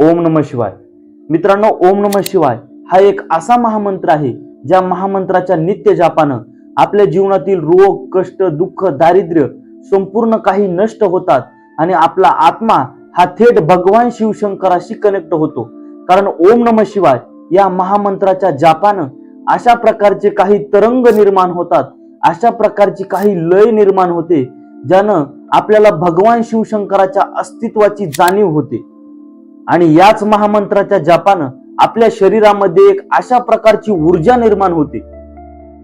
ओम नम शिवाय. मित्रांनो ओम नम शिवाय हा एक असा महामंत्र आहे ज्या महामंत्राच्या नित्य जापानं आपल्या जीवनातील रोग कष्ट दुःख दारिद्र्य संपूर्ण काही नष्ट होतात आणि आपला आत्मा हा थेट भगवान शिवशंकराशी कनेक्ट होतो. कारण ओम नम शिवाय या महामंत्राच्या जापानं अशा प्रकारचे काही तरंग निर्माण होतात अशा प्रकारची काही लय निर्माण होते ज्यानं आपल्याला भगवान शिवशंकराच्या अस्तित्वाची जाणीव होते. आणि याच महामंत्राच्या जापानं आपल्या शरीरामध्ये एक अशा प्रकारची ऊर्जा निर्माण होते.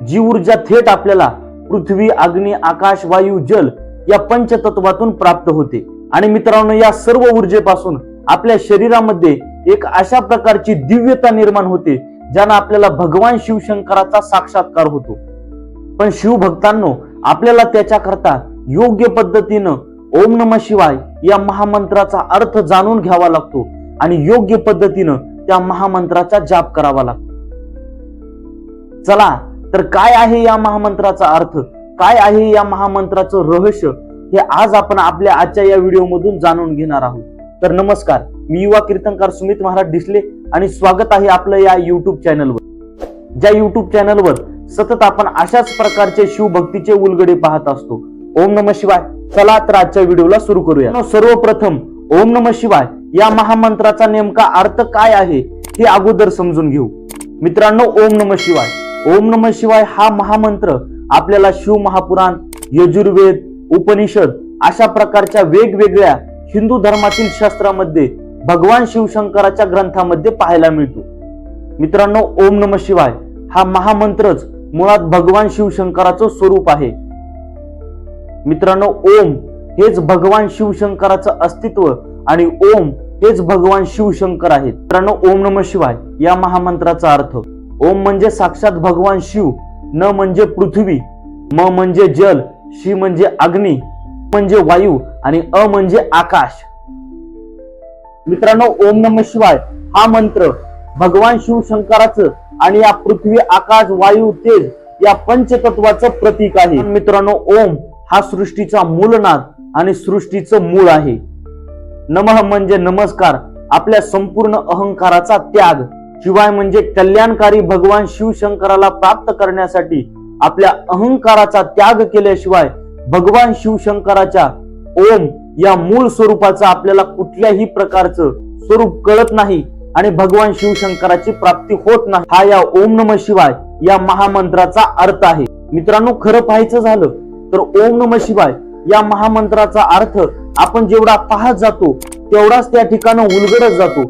जी ऊर्जा थेट आपल्याला पृथ्वी अग्नी आकाश वायू जल या पंचतत्वातून प्राप्त होते. आणि मित्रांनो या सर्व ऊर्जेपासून आपल्या शरीरामध्ये एक अशा प्रकारची दिव्यता निर्माण होते ज्यानं आपल्याला भगवान शिवशंकराचा साक्षात्कार होतो. पण शिवभक्तांनो आपल्याला त्याच्याकरता योग्य पद्धतीनं ओम नम शिवाय या महामंत्राचा अर्थ जाणून घ्यावा लागतो. आणि योग्य पद्धतीनं त्या महामंत्राचा जाप करावा लागतो. चला तर काय आहे या महामंत्राचा अर्थ? काय आहे या महामंत्राचं रहस्य? हे आज आपण आपल्या आजच्या या व्हिडिओ मधून जाणून घेणार आहोत. तर नमस्कार मी युवा कीर्तनकार सुमित महाराज डिसले आणि स्वागत आहे आपलं या युट्यूब चॅनलवर ज्या युट्यूब चॅनलवर सतत आपण अशाच प्रकारचे शिवभक्तीचे उलगडे पाहत असतो. ओम नम शिवाय. चला तर आजच्या व्हिडिओला सुरू करूया. सर्वप्रथम ओम नम शिवाय. या महामंत्राचा नेमका अर्थ काय आहे हे अगोदर समजून घेऊ. मित्रांनो ओम नम शिवाय. ओम नम शिवाय हा महामंत्र आपल्याला शिव महापुराण यजुर्वेद उपनिषद अशा प्रकारच्या वेगवेगळ्या हिंदू धर्मातील शास्त्रामध्ये भगवान शिवशंकराच्या ग्रंथामध्ये पाहायला मिळतो. मित्रांनो ओम नम शिवाय हा महामंत्रच मुळात भगवान शिवशंकराचं स्वरूप आहे. मित्रांनो ओम हेच भगवान शिवशंकराचं अस्तित्व आणि ओम हेच भगवान शिवशंकर आहेत. मित्रांनो ओम नम शिवाय या महामंत्राचा अर्थ ओम म्हणजे साक्षात भगवान शिव न म्हणजे पृथ्वी म म्हणजे जल शि म्हणजे अग्नी म्हणजे वायू आणि अ म्हणजे आकाश. मित्रांनो ओम नम शिवाय हा मंत्र भगवान शिवशंकराचं आणि या पृथ्वी आकाश वायू तेज या पंचतत्वाचं प्रतीक आहे. मित्रांनो ओम हा सृष्टीचा मूलनाद आणि सृष्टीचं मूळ आहे. नमः म्हणजे नमस्कार आपल्या संपूर्ण अहंकाराचा त्याग. शिवाय म्हणजे कल्याणकारी भगवान शिवशंकराला प्राप्त करण्यासाठी आपल्या अहंकाराचा त्याग केल्याशिवाय भगवान शिवशंकराच्या ओम या मूळ स्वरूपाचा आपल्याला कुठल्याही प्रकारचं स्वरूप कळत नाही आणि भगवान शिवशंकराची प्राप्ती होत नाही. हा या ओम नम शिवाय या महामंत्राचा अर्थ आहे. मित्रांनो खरं पाहायचं झालं तर ओम नम शिवाय या महामंत्राचा अर्थ आपण जेवढा पाहत जातो तेवढाच त्या ठिकाणं उलगडत जातो.